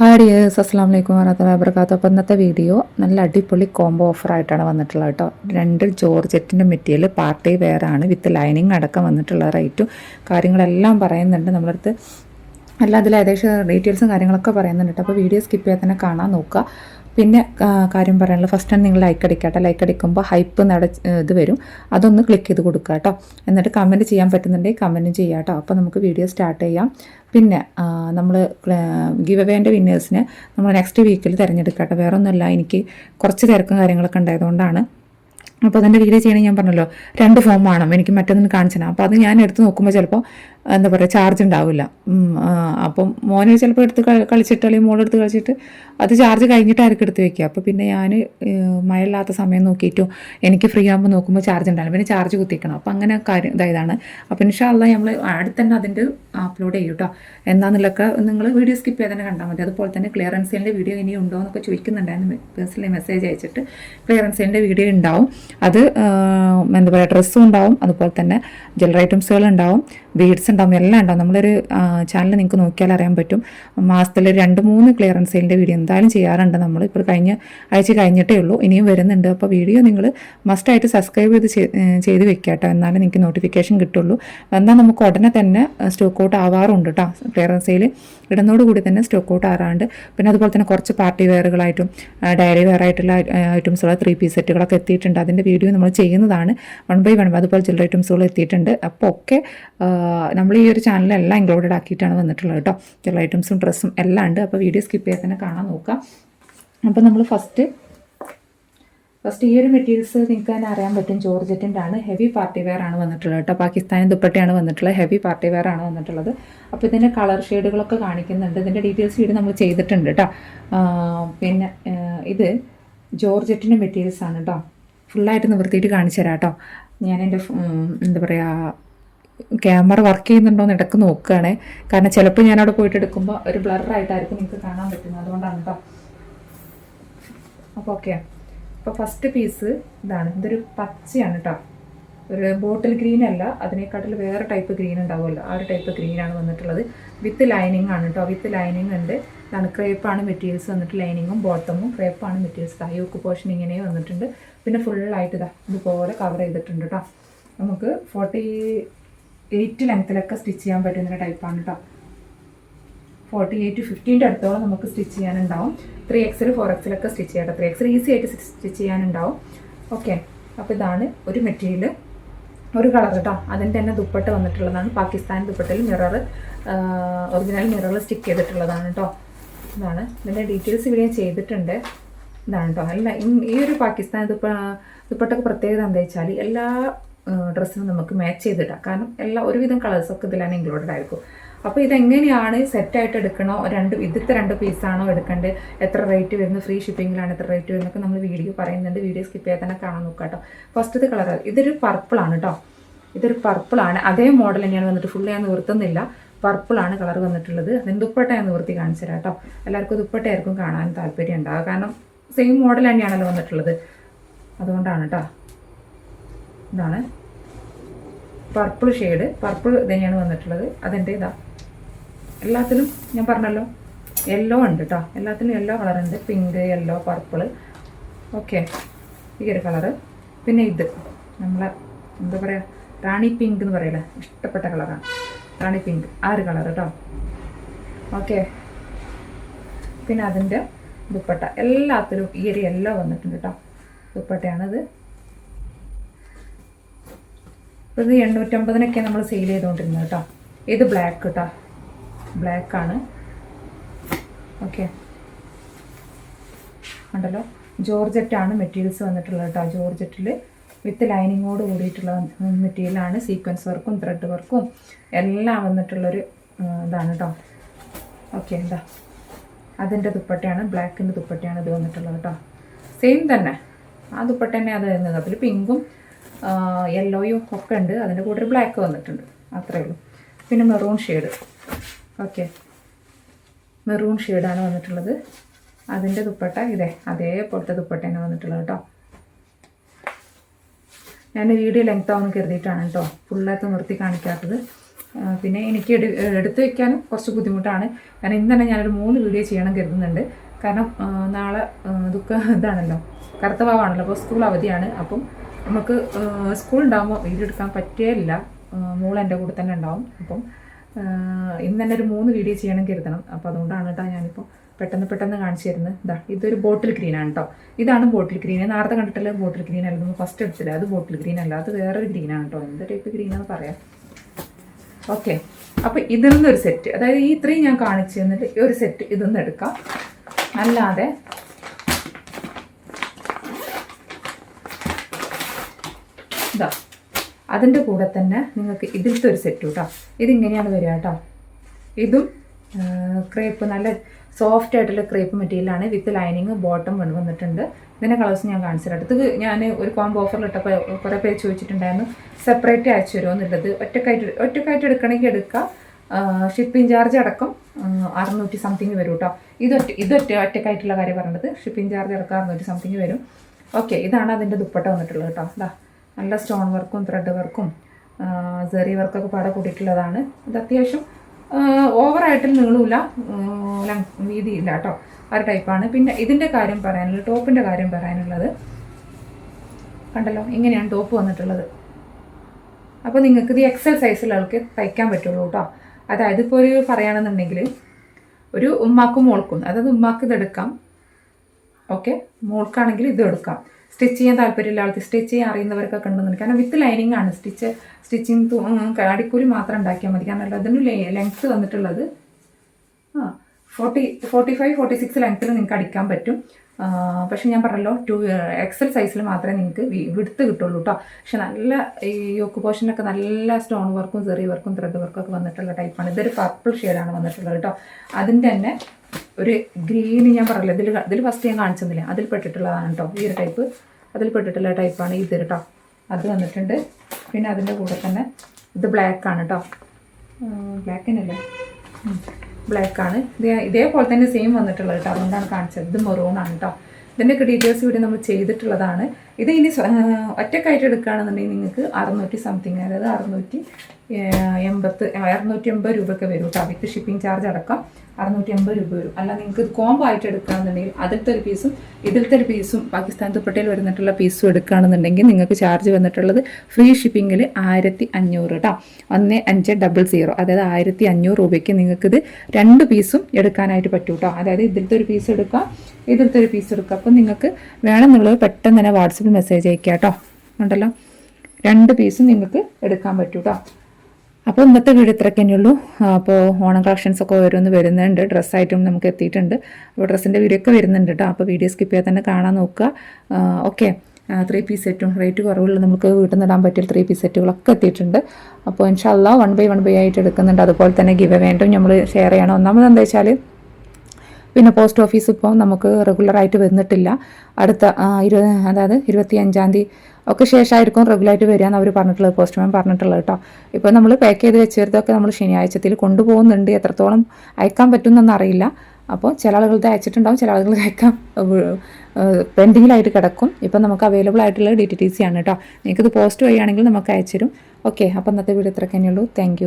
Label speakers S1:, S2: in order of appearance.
S1: Hi dears അസ്സാം വലൈക്കും വരഹമുല്ല വബർക്കാത്തു അപ്പോൾ ഇന്നത്തെ വീഡിയോ നല്ല അടിപൊളി കോംബോ ഓഫർ ആയിട്ടാണ് വന്നിട്ടുള്ളത് കേട്ടോ രണ്ട് ജോർജറ്റിന്റെ മെറ്റീരിയൽ പാർട്ടി വെയർ ആണ്. വിത്ത് ലൈനിങ് അടക്കം വന്നിട്ടുള്ള റേറ്റും കാര്യങ്ങളെല്ലാം പറയുന്നുണ്ട്. നമ്മളടുത്ത് അല്ല അതിൽ ഏകദേശം ഡീറ്റെയിൽസും കാര്യങ്ങളൊക്കെ പറയുന്നുണ്ട് അപ്പോൾ വീഡിയോ സ്കിപ്പ് ചെയ്യാതെ തന്നെ കാണാൻ നോക്കുക. പിന്നെ കാര്യം പറയാനുള്ളത് ഫസ്റ്റ് തന്നെ നിങ്ങൾ ലൈക്ക് അടിക്കാട്ടോ. ലൈക്ക് അടിക്കുമ്പോൾ ഹൈപ്പ് നട ഇത് വരും. അതൊന്ന് ക്ലിക്ക് ചെയ്ത് കൊടുക്കുക കേട്ടോ. എന്നിട്ട് കമന്റ് ചെയ്യാൻ പറ്റുന്നുണ്ടെങ്കിൽ കമന്റും ചെയ്യാം കേട്ടോ. അപ്പോൾ നമുക്ക് വീഡിയോ സ്റ്റാർട്ട് ചെയ്യാം. പിന്നെ നമ്മൾ ഗിവ് അവേന്റെ വിന്നേഴ്സിനെ നമ്മൾ നെക്സ്റ്റ് വീക്കിൽ തിരഞ്ഞെടുക്കാം കേട്ടോ. വേറെ ഒന്നുമല്ല എനിക്ക് കുറച്ച് തിരക്കും കാര്യങ്ങളൊക്കെ ഉണ്ടായതുകൊണ്ടാണ്. അപ്പോൾ അതിന്റെ വീഡിയോ ചെയ്യണമെങ്കിൽ ഞാൻ പറഞ്ഞല്ലോ രണ്ട് ഫോം വേണം എനിക്ക് മറ്റൊന്നും കാണിച്ചാൽ അപ്പോൾ അത് ഞാൻ എടുത്ത് നോക്കുമ്പോൾ ചിലപ്പോൾ എന്താ പറയുക ചാർജ് ഉണ്ടാവില്ല. അപ്പം മോനെ ചിലപ്പോൾ എടുത്ത് കളി- കളിച്ചിട്ട് അല്ലെങ്കിൽ മോളെടുത്ത് കളിച്ചിട്ട് അത് ചാർജ് കഴിഞ്ഞിട്ടായിരിക്കും എടുത്ത് വെക്കുക. അപ്പോൾ പിന്നെ ഞാൻ മഴയില്ലാത്ത സമയം നോക്കിയിട്ടും എനിക്ക് ഫ്രീ ആകുമ്പോൾ നോക്കുമ്പോൾ ചാർജ് ഉണ്ടാവില്ല. പിന്നെ ചാർജ് കുത്തിക്കണം. അപ്പോൾ അങ്ങനെ കാര്യം ഇതായതാണ്. അപ്പോൾ ഇൻഷാല്ല നമ്മൾ അടുത്ത് തന്നെ അതിന്റെ അപ്ലോഡ് ചെയ്യും കേട്ടോ എന്നാന്നുള്ളൊക്കെ നിങ്ങൾ വീഡിയോ സ്കിപ്പ് ചെയ്ത് തന്നെ കണ്ടാൽ മതി. അതുപോലെ തന്നെ ക്ലിയറൻസിന്റെ വീഡിയോ ഇനി ഉണ്ടോ എന്നൊക്കെ ചോദിക്കുന്നുണ്ടായിരുന്നു. പേഴ്സണലി മെസ്സേജ് അയച്ചിട്ട് ക്ലിയറൻസിന്റെ വീഡിയോ ഉണ്ടാവും അത് എന്താ പറയുക ഡ്രസ്സും ഉണ്ടാവും അതുപോലെ തന്നെ ജ്വല്ലറി ഐറ്റംസുകൾ ഉണ്ടാവും ബീഡ്സ് ഉണ്ടാവും എല്ലാം ഉണ്ടാവും. നമ്മളൊരു ചാനൽ നിങ്ങൾക്ക് നോക്കിയാൽ അറിയാൻ പറ്റും. മാസത്തിൽ രണ്ട് മൂന്ന് ക്ലിയറൻസ് സെയിലിന്റെ വീഡിയോ എന്തായാലും ചെയ്യാറുണ്ട് നമ്മൾ. ഇപ്പോൾ കഴിഞ്ഞ ആഴ്ച കഴിഞ്ഞിട്ടേ ഉള്ളൂ ഇനിയും വരുന്നുണ്ട്. അപ്പോൾ വീഡിയോ നിങ്ങൾ മസ്റ്റായിട്ട് സബ്സ്ക്രൈബ് ചെയ്ത് ചെയ്ത് വെക്കുക കേട്ടോ. എന്നാലേ നിങ്ങൾക്ക് നോട്ടിഫിക്കേഷൻ കിട്ടുള്ളൂ. എന്നാൽ നമുക്ക് ഉടനെ തന്നെ സ്റ്റോക്ക് ഔട്ട് ആവാറുണ്ട് കേട്ടോ. ക്ലിയറൻസ് സെയിൽ ഇടുന്നതോട് കൂടി തന്നെ സ്റ്റോക്ക് ഔട്ട് ആറാണ്ട് പിന്നെ അതുപോലെ തന്നെ കുറച്ച് പാർട്ടി വെയറുകളായിട്ടും ഡയറി വെയറായിട്ടുള്ള ഐറ്റംസുകൾ ത്രീ പീസ് സെറ്റുകളൊക്കെ എത്തിയിട്ടുണ്ട്. അതിന്റെ വീഡിയോ നമ്മൾ ചെയ്യുന്നതാണ്. വൺ ബൈ വൺ അതുപോലെ ജ്വല്ലറി ഐറ്റംസുകൾ എത്തിയിട്ടുണ്ട്. അപ്പോൾ ഒക്കെ നമ്മൾ ഈ ഒരു ചാനലെല്ലാം ഇൻക്ലൂഡഡ് ആക്കിയിട്ടാണ് വന്നിട്ടുള്ളത് കേട്ടോ. ജ്വല്ലറി ഐറ്റംസും ഡ്രസ്സും എല്ലാം ഉണ്ട്. അപ്പോൾ വീഡിയോ സ്കിപ്പ് ചെയ്യാതെ തന്നെ കാണാൻ നോക്കാം. അപ്പോൾ നമ്മൾ ഫസ്റ്റ് ഫസ്റ്റ് ഈ ഒരു മെറ്റീരിയൽസ് നിങ്ങൾക്ക് തന്നെ അറിയാൻ പറ്റും. ജോർജറ്റിന്റെ ആണ് ഹെവി പാർട്ടി വെയർ ആണ് വന്നിട്ടുള്ളത് കേട്ടോ. പാകിസ്ഥാനി ദുപ്പട്ടയാണ് വന്നിട്ടുള്ളത്. ഹെവി പാർട്ടി വെയർ ആണ് വന്നിട്ടുള്ളത്. അപ്പോൾ ഇതിന്റെ കളർ ഷെയ്ഡുകളൊക്കെ കാണിക്കുന്നുണ്ട്. ഇതിന്റെ ഡീറ്റെയിൽസ് വീഡിയോ നമ്മൾ ചെയ്തിട്ടുണ്ട് കേട്ടോ. പിന്നെ ഇത് ജോർജറ്റിന്റെ മെറ്റീരിയൽസ് ആണ് കേട്ടോ. ഫുള്ളായിട്ട് നിവർത്തിയിട്ട് കാണിച്ചു തരാം കേട്ടോ ഞാൻ എന്റെ എന്താ പറയുക ക്യാമറ വർക്ക് ചെയ്യുന്നുണ്ടോ എന്ന് ഇടയ്ക്ക് നോക്കുകയാണ്. കാരണം ചിലപ്പോൾ ഞാൻ അവിടെ പോയിട്ട് എടുക്കുമ്പോൾ ഒരു ബ്ലറായിട്ടായിരിക്കും നിങ്ങൾക്ക് കാണാൻ പറ്റുന്നത്. അതുകൊണ്ടാണ് കേട്ടോ അപ്പോൾ ഓക്കെ അപ്പോൾ ഫസ്റ്റ് പീസ് ഇതാണ്. ഇതൊരു പച്ചയാണ് കേട്ടോ ഒരു ബോട്ടിൽ ഗ്രീൻ അല്ല അതിനേക്കാട്ടിൽ വേറെ ടൈപ്പ് ഗ്രീൻ ഉണ്ടാവുമല്ലോ. ആ ഒരു ടൈപ്പ് ഗ്രീനാണ് വന്നിട്ടുള്ളത്. വിത്ത് ലൈനിങ് ആണ് കേട്ടോ വിത്ത് ലൈനിങ് ഉണ്ട്. ഇതാണ് ക്രേപ്പാണ് മെറ്റീരിയൽസ് വന്നിട്ട് ലൈനിങ്ങും ബോട്ടമും ക്രേപ്പാണ് മെറ്റീരിയൽസ് യോക്ക് പോർഷൻ ഇങ്ങനെ വന്നിട്ടുണ്ട്. പിന്നെ ഫുള്ളായിട്ട് ഇതാ ഇതുപോലെ കവർ ചെയ്തിട്ടുണ്ട് കേട്ടോ നമുക്ക് ഫോർട്ടി എയ്റ്റ് ലെങ്ത്തിലൊക്കെ സ്റ്റിച്ച് ചെയ്യാൻ പറ്റുന്ന ടൈപ്പാണ് കേട്ടോ ഫോർട്ടി എയ്റ്റ് ഫിഫ്റ്റീന്റെ അടുത്തോളം നമുക്ക് സ്റ്റിച്ച് ചെയ്യാനുണ്ടാവും. ത്രീ എക്സിൽ ഫോർ എക്സിലൊക്കെ സ്റ്റിച്ച് ചെയ്യാം ത്രീ എക്സിൽ ഈസി ആയിട്ട് സ്റ്റിച്ച് ചെയ്യാനുണ്ടാവും. ഓക്കെ അപ്പോൾ ഇതാണ് ഒരു മെറ്റീരിയൽ ഒരു കളർ കേട്ടോ അതിന്റെ തന്നെ ദുപ്പട്ട വന്നിട്ടുള്ളതാണ്. പാകിസ്ഥാൻ ദുപ്പട്ടയിൽ മിറർ ഒറിജിനൽ മിററിൽ സ്റ്റിക്ക് ചെയ്തിട്ടുള്ളതാണ് കേട്ടോ ഇതാണ്. ഇതിന്റെ ഡീറ്റെയിൽസ് ഇവിടെ ചെയ്തിട്ടുണ്ട്. ഇതാണ് കേട്ടോ അല്ല ഈ- ഒരു പാകിസ്ഥാൻ ദുപ്പ ദുപ്പട്ടക്ക് പ്രത്യേകത എന്താ വെച്ചാൽ എല്ലാ ഡ്രസ്സിനും നമുക്ക് മാച്ച് ചെയ്തിടാം. കാരണം എല്ലാ ഒരുവിധം കളേഴ്സൊക്കെ ഇതിലാണ് ഇൻക്ലൂഡഡ് ആയിരിക്കും. അപ്പോൾ ഇതെങ്ങനെയാണ് സെറ്റായിട്ട് എടുക്കണോ? രണ്ട് ഇതിലത്തെ രണ്ട് പീസാണോ എടുക്കേണ്ടത് എത്ര റേറ്റ് വരുന്നു? ഫ്രീ ഷിപ്പിങ്ങിലാണ് എത്ര റേറ്റ് വരുന്നൊക്കെ നമ്മൾ വീഡിയോ പറയുന്നുണ്ട്. വീഡിയോ സ്കിപ്പ് ചെയ്യാൻ തന്നെ കാണാൻ നോക്കാം കേട്ടോ. ഫസ്റ്റത്തെ കളർ ഇതൊരു പർപ്പിളാണ് കേട്ടോ ഇതൊരു പർപ്പിളാണ് അതേ മോഡൽ തന്നെയാണ് വന്നിട്ട് ഫുള്ള് ഞാൻ നിവർത്തുന്നില്ല പർപ്പിളാണ് കളർ വന്നിട്ടുള്ളത്. അതിന് ദുപ്പട്ട ഞാൻ നിവർത്തി കാണിച്ചു തരാം കേട്ടോ എല്ലാവർക്കും ദുപ്പട്ടയായിരിക്കും കാണാൻ താല്പര്യം ഉണ്ടാകും കാരണം സെയിം മോഡൽ തന്നെയാണല്ലോ വന്നിട്ടുള്ളത്. അതുകൊണ്ടാണ് കേട്ടോ ഇതാണ്. പർപ്പിൾ ഷെയ്ഡ് പർപ്പിൾ തന്നെയാണ് വന്നിട്ടുള്ളത്. അതിന്റെ ഇതാ? എല്ലാത്തിലും ഞാൻ പറഞ്ഞല്ലോ. യെല്ലോ ഉണ്ട് കേട്ടോ എല്ലാത്തിലും യെല്ലോ കളറുണ്ട് പിങ്ക് യെല്ലോ പർപ്പിൾ ഓക്കെ ഈ ഒരു കളറ് പിന്നെ ഇത്. നമ്മളെ എന്താ പറയുക റാണി പിങ്ക് എന്ന് പറയില്ലേ? ഇഷ്ടപ്പെട്ട കളറാണ് റാണി പിങ്ക് ആ ഒരു കളർ കേട്ടോ ഓക്കെ പിന്നെ അതിന്റെ ദുപ്പട്ട. എല്ലാത്തിലും ഈ ഒരു യെല്ലോ വന്നിട്ടുണ്ട് കേട്ടോ ദുപ്പട്ടയാണിത്. അപ്പോൾ ഇത് എണ്ണൂറ്റമ്പതിനൊക്കെ നമ്മൾ സെയിൽ ചെയ്തുകൊണ്ടിരുന്നത് കേട്ടോ ഇത് ബ്ലാക്ക് കേട്ടോ ബ്ലാക്ക് ആണ്. ഓക്കെ ഉണ്ടല്ലോ. ജോർജറ്റാണ് മെറ്റീരിയൽസ് വന്നിട്ടുള്ളത് കേട്ടോ ജോർജറ്റിൽ വിത്ത് ലൈനിങ്ങോട് കൂടിയിട്ടുള്ള മെറ്റീരിയലാണ് സീക്വൻസ് വർക്കും ത്രെഡ് വർക്കും എല്ലാം വന്നിട്ടുള്ളൊരു ഇതാണ് കേട്ടോ ഓക്കെ എന്താ അതിന്റെ ദുപ്പട്ടയാണ് ബ്ലാക്കിന്റെ ദുപ്പട്ടയാണ് ഇത് വന്നിട്ടുള്ളത് കേട്ടോ. സെയിം തന്നെ. ആ ദുപ്പട്ട തന്നെ അത് വരുന്നത്. അതിൽ പിങ്കും യെല്ലോയും ഒക്കെ ഉണ്ട്. അതിന്റെ കൂടെ ഒരു ബ്ലാക്ക് വന്നിട്ടുണ്ട്. അത്രയേ ഉള്ളൂ. പിന്നെ മെറൂൺ ഷെയ്ഡ് ഓക്കെ മെറൂൺ ഷെയ്ഡാണ് വന്നിട്ടുള്ളത്. അതിന്റെ ദുപ്പട്ട ഇതേ. അതേപോലത്തെ ദുപ്പട്ട തന്നെ വന്നിട്ടുള്ളത് കേട്ടോ. ഞാൻ വീഡിയോ ലെങ്ത് കരുതിയിട്ടാണ് കേട്ടോ. ഫുള്ളായിട്ട് നിർത്തി കാണിക്കാത്തത്. പിന്നെ എനിക്ക് എടു എടുത്തു വെക്കാനും കുറച്ച് ബുദ്ധിമുട്ടാണ്. കാരണം ഇന്ന് തന്നെ ഞാനൊരു മൂന്ന് വീഡിയോ ചെയ്യണം കരുതുന്നുണ്ട്. കാരണം നാളെ ദുഃഖ ഇതാണല്ലോ. കറുത്ത ഭാവമാണല്ലോ അപ്പോൾ സ്കൂൾ അവധിയാണ്. അപ്പം നമുക്ക് സ്കൂൾ ഉണ്ടാകുമ്പോൾ വീഡിയോ എടുക്കാൻ പറ്റുകയില്ല മോൾ എന്റെ കൂടെ തന്നെ ഉണ്ടാവും. അപ്പം ഇന്ന് തന്നെ ഒരു മൂന്ന് വീഡിയോ ചെയ്യണം കരുതണം. അപ്പോൾ അതുകൊണ്ടാണ് കേട്ടോ ഞാനിപ്പോൾ പെട്ടെന്ന് പെട്ടെന്ന് കാണിച്ചു തരുന്നത്. ഇതാ ഇതൊരു ബോട്ടിൽ ഗ്രീൻ ആണ് കേട്ടോ ഇതാണ് ബോട്ടിൽ ഗ്രീൻ. നേരത്തെ കണ്ടിട്ടുള്ള ബോട്ടിൽ ഗ്രീൻ അല്ല. ഫസ്റ്റ് എടുത്തില്ല. അത് ബോട്ടിൽ ഗ്രീൻ അല്ല. അത് വേറൊരു ഗ്രീൻ ആണ് കേട്ടോ എന്ത് ടൈപ്പ് ഗ്രീൻ ആണെന്ന് പറയാം. ഓക്കെ അപ്പോൾ ഇതിൽ നിന്നൊരു സെറ്റ് അതായത് ഈ ഇത്രയും ഞാൻ കാണിച്ചു തന്നിട്ട് ഈ ഒരു സെറ്റ് ഇതിൽ നിന്ന് എടുക്കാം. അല്ലാതെ ഇതാ അതിന്റെ കൂടെ തന്നെ നിങ്ങൾക്ക് ഇതിലത്തെ ഒരു സെറ്റ് കേട്ടോ ഇതിങ്ങനെയാണ് വരിക കേട്ടോ ഇതും ക്രേപ്പ് നല്ല സോഫ്റ്റ് ആയിട്ടുള്ള ക്രേപ്പ് മെറ്റീരിയലാണ് വിത്ത് ലൈനിങ് ബോട്ടം കൊണ്ട് വന്നിട്ടുണ്ട്. ഇതിന്റെ കളേഴ്സ് ഞാൻ കാണിച്ചു തരാം. അടുത്ത് ഞാൻ ഒരു കോംബോ ഓഫറിൽ ഇട്ടപ്പോൾ കുറേ പേര് ചോദിച്ചിട്ടുണ്ടായിരുന്നു. സെപ്പറേറ്റ് അയച്ചു തരുമോ എന്നുള്ളത്. ഒറ്റക്കായിട്ട് ഒറ്റക്കായിട്ട് എടുക്കണമെങ്കിൽ എടുക്കാം. ഷിപ്പിംഗ് ചാർജ് അടക്കം അറുന്നൂറ്റി സംതിങ് വരും കേട്ടോ ഇതൊറ്റ ഇതൊറ്റ ഒറ്റക്കായിട്ടുള്ള കാര്യം പറഞ്ഞത്. ഷിപ്പിംഗ് ചാർജ് അടക്കം അറുന്നൂറ്റി സംതിങ് വരും. ഓക്കെ ഇതാണ് അതിന്റെ ദുപ്പട്ട വന്നിട്ടുള്ളത് കേട്ടോ അതാ നല്ല സ്റ്റോൺ വർക്കും ത്രെഡ് വർക്കും സെറി വർക്കൊക്കെ പാടെ കൂട്ടിയിട്ടുള്ളതാണ്. ഇത് അത്യാവശ്യം ഓവറായിട്ട് നീളൂല. വീതിയില്ല കേട്ടോ. ആ ഒരു ടൈപ്പാണ് പിന്നെ ഇതിന്റെ കാര്യം പറയാനുള്ളത് ടോപ്പിന്റെ കാര്യം പറയാനുള്ളത്. കണ്ടല്ലോ ഇങ്ങനെയാണ് ടോപ്പ് വന്നിട്ടുള്ളത്. അപ്പോൾ നിങ്ങൾക്ക് ഇത് എക്സൽ സൈസിലുള്ളവർക്ക് തയ്ക്കാൻ പറ്റുള്ളൂ കേട്ടോ. അതായത് ഇപ്പോൾ ഒരു പറയുകയാണെന്നുണ്ടെങ്കിൽ ഒരു ഉമ്മാക്കും മോൾക്കും അതായത് ഉമ്മാക്ക് ഇതെടുക്കാം ഓക്കെ മോൾക്കാണെങ്കിൽ ഇത് എടുക്കാം. സ്റ്റിച്ച് ചെയ്യാൻ താല്പര്യമുള്ള ആൾക്ക് സ്റ്റിച്ച് ചെയ്യാൻ അറിയുന്നവർക്കൊക്കെ ഉണ്ടെന്ന് കാരണം വിത്ത് ലൈനിങ് ആണ്. സ്റ്റിച്ച് സ്റ്റിച്ചിങ് അടിക്കൂലി മാത്രം ഉണ്ടാക്കിയാൽ മതി. കാരണം അതിന് ലെങ്ത്ത് വന്നിട്ടുള്ളത് ആ forty forty five forty six ലെങ്ത്തിൽ നിങ്ങൾക്ക് അടിക്കാൻ പറ്റും. പക്ഷെ ഞാൻ പറഞ്ഞല്ലോ ടു എക്സൽ സൈസിൽ മാത്രമേ നിങ്ങൾക്ക് വിടുത്ത് കിട്ടുള്ളൂ കേട്ടോ പക്ഷെ നല്ല ഈ യോക്ക് പോർഷനൊക്കെ നല്ല സ്റ്റോൺ വർക്കും ചെറിയ വർക്കും ത്രെഡ് വർക്കും ഒക്കെ വന്നിട്ടുള്ള ടൈപ്പാണ് ഇതൊരു പർപ്പിൾ ഷെയ്ഡാണ് വന്നിട്ടുള്ളത് കേട്ടോ അതിന്റെ തന്നെ ഒരു ഗ്രീൻ ഞാൻ പറഞ്ഞല്ലോ ഇതിൽ ഇതിൽ ഫസ്റ്റ് ഞാൻ കാണിച്ചെന്നില്ല അതിൽ പെട്ടിട്ടുള്ളതാണ് കേട്ടോ ഈ ഒരു ടൈപ്പ് അതിൽ പെട്ടിട്ടുള്ള ടൈപ്പാണ് ഇത് കേട്ടോ അത് വന്നിട്ടുണ്ട്. പിന്നെ അതിന്റെ കൂടെ തന്നെ ഇത് ബ്ലാക്ക് ആണ് ബ്ലാക്ക് ബ്ലാക്കിനല്ലേ ബ്ലാക്ക് ആണ്. ഇത് ഇതേപോലെ തന്നെ സെയിം വന്നിട്ടുള്ളത് കേട്ടോ അതുകൊണ്ടാണ് കാണിച്ചത്. ഇത് മെറൂൺ ആണ് കേട്ടോ ഇതിന്റെയൊക്കെ ഡീറ്റെയിൽസ് ഇവിടെ നമ്മൾ ചെയ്തിട്ടുള്ളതാണ്. ഇത് ഇനി ഒറ്റക്കായിട്ട് എടുക്കുകയാണെന്നുണ്ടെങ്കിൽ നിങ്ങൾക്ക് അറുന്നൂറ്റി സംതിങ് അതായത് അറുന്നൂറ്റി എൺപത്ത് അറുന്നൂറ്റി എൺപത് രൂപയൊക്കെ വരും കേട്ടോ. വിത്ത് ഷിപ്പിംഗ് ചാർജ് അടക്കം അറുന്നൂറ്റി എൺപത് രൂപ വരും. അല്ല നിങ്ങൾക്ക് ഇത് കോംബോ ആയിട്ട് എടുക്കുകയാണെന്നുണ്ടെങ്കിൽ അതിലത്തെ ഒരു പീസും ഇതിലത്തെ ഒരു പീസും പാകിസ്ഥാൻ ദുപ്പട്ടയിൽ വരുന്നിട്ടുള്ള പീസും എടുക്കുകയാണെന്നുണ്ടെങ്കിൽ നിങ്ങൾക്ക് ചാർജ് വന്നിട്ടുള്ളത് ഫ്രീ ഷിപ്പിങ്ങിൽ ആയിരത്തി അഞ്ഞൂറ് കേട്ടോ. ഒന്ന് അഞ്ച് ഡബിൾ സീറോ അതായത് ആയിരത്തി അഞ്ഞൂറ് രൂപയ്ക്ക് നിങ്ങൾക്കിത് രണ്ട് പീസും എടുക്കാനായിട്ട് പറ്റും കേട്ടോ. അതായത് ഇതിലത്തെ ഒരു പീസ് എടുക്കാം ഇതിലത്തെ ഒരു പീസ് എടുക്കാം. അപ്പം നിങ്ങൾക്ക് വേണമെന്നുള്ളത് പെട്ടെന്ന് തന്നെ വാട്സപ്പിൽ മെസ്സേജ് അയക്കാം കേട്ടോ ഉണ്ടല്ലോ? രണ്ട് പീസും നിങ്ങൾക്ക് എടുക്കാൻ പറ്റും കേട്ടോ അപ്പോൾ ഇന്നത്തെ വീഡിയോ ഇത്രയൊക്കെ തന്നെയുള്ളൂ അപ്പോൾ ഓണം കളക്ഷൻസ് ഒക്കെ ഓരോന്ന് വരുന്നുണ്ട്. ഡ്രസ്സ് ഐറ്റം നമുക്ക് എത്തിയിട്ടുണ്ട്. അപ്പോൾ ഡ്രസ്സിന്റെ വീഡിയോ ഒക്കെ വരുന്നുണ്ട് കേട്ടോ അപ്പോൾ വീഡിയോ സ്കിപ്പ് ചെയ്യാതെ തന്നെ കാണാൻ നോക്കുക. ഓക്കെ ത്രീ പീസ് സെറ്റും റേറ്റ് കുറവുള്ള നമുക്ക് വീട്ടിൽ നിന്ന് ഇടാൻ പറ്റിയ ത്രീ പീസ് സെറ്റുകളൊക്കെ എത്തിയിട്ടുണ്ട്. അപ്പോൾ ഇൻഷാല്ല വൺ ബൈ വൺ ബൈ ആയിട്ട് എടുക്കുന്നുണ്ട്. അതുപോലെ തന്നെ ഗിവ് വേണ്ടും നമ്മൾ ഷെയർ ചെയ്യണം. ഒന്നാമത് എന്താ വെച്ചാൽ പിന്നെ പോസ്റ്റ് ഓഫീസ് ഇപ്പോൾ നമുക്ക് റെഗുലറായിട്ട് വന്നിട്ടില്ല. അടുത്ത ഇരുപത് അതായത് ഇരുപത്തി അഞ്ചാം തീയതി ഒക്കെ ശേഷമായിരിക്കും റെഗുലറായിട്ട് വരിക എന്ന് അവർ പറഞ്ഞിട്ടുള്ളത് പോസ്റ്റ്മാൻ പറഞ്ഞിട്ടുള്ളത് കേട്ടോ ഇപ്പോൾ നമ്മൾ പാക്ക് ചെയ്ത് വെച്ചതൊക്കെ നമ്മൾ ശനിയാഴ്ചത്തിൽ കൊണ്ടുപോകുന്നുണ്ട്. എത്രത്തോളം അയക്കാൻ പറ്റുമെന്നൊന്നും അറിയില്ല. അപ്പോൾ ചില ആളുകളുടെ അയച്ചിട്ടുണ്ടാവും ചില ആളുകൾ അയക്കാൻ പെൻഡിങ്ങിലായിട്ട് കിടക്കും. ഇപ്പം നമുക്ക് അവൈലബിൾ ആയിട്ടുള്ള ഡി ടി ടി സി ആണ് കേട്ടോ നിങ്ങൾക്കിത് പോസ്റ്റ് വഴിയാണെങ്കിൽ നമുക്ക് അയച്ചു തരും ഓക്കെ അപ്പോൾ ഇന്നത്തെ വീഡിയോ ഇത്രയൊക്കെ തന്നെയുള്ളൂ താങ്ക്